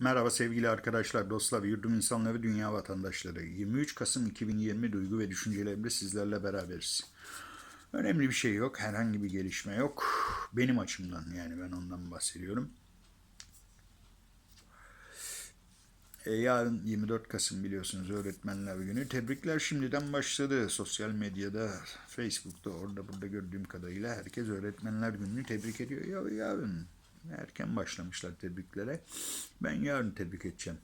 Merhaba sevgili arkadaşlar, dostlar, yurdum insanları, dünya vatandaşları. 23 Kasım 2020 duygu ve düşüncelerimde sizlerle beraberiz. Önemli bir şey yok, herhangi bir gelişme yok. Benim açımdan yani ben ondan bahsediyorum. E, yarın 24 Kasım biliyorsunuz Öğretmenler Günü. Tebrikler şimdiden başladı. Sosyal medyada, Facebook'ta, orada burada gördüğüm kadarıyla herkes Öğretmenler Günü'nü tebrik ediyor. Ya yarın erken başlamışlar tebriklere. Ben yarın tebrik edeceğim.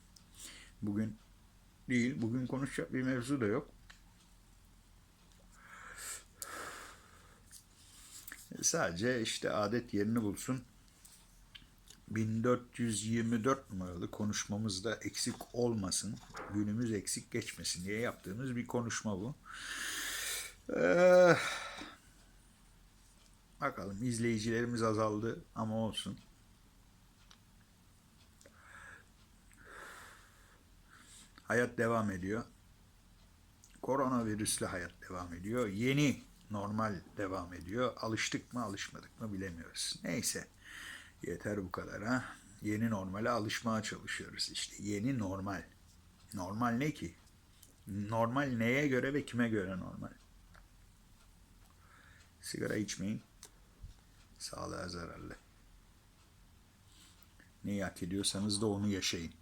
Bugün değil, bugün konuşacak bir mevzu da yok. Sadece işte adet yerini bulsun. 1424 numaralı konuşmamızda eksik olmasın, günümüz eksik geçmesin diye yaptığımız bir konuşma bu. Ee, bakalım izleyicilerimiz azaldı ama olsun. Hayat devam ediyor. Koronavirüsle hayat devam ediyor. Yeni normal devam ediyor. Alıştık mı alışmadık mı bilemiyoruz. Neyse. Yeter bu kadar ha. Yeni normale alışmaya çalışıyoruz işte. Yeni normal. Normal ne ki? Normal neye göre ve kime göre normal? Sigara içmeyin. Sağlığa zararlı. Neyi hak ediyorsanız da onu yaşayın.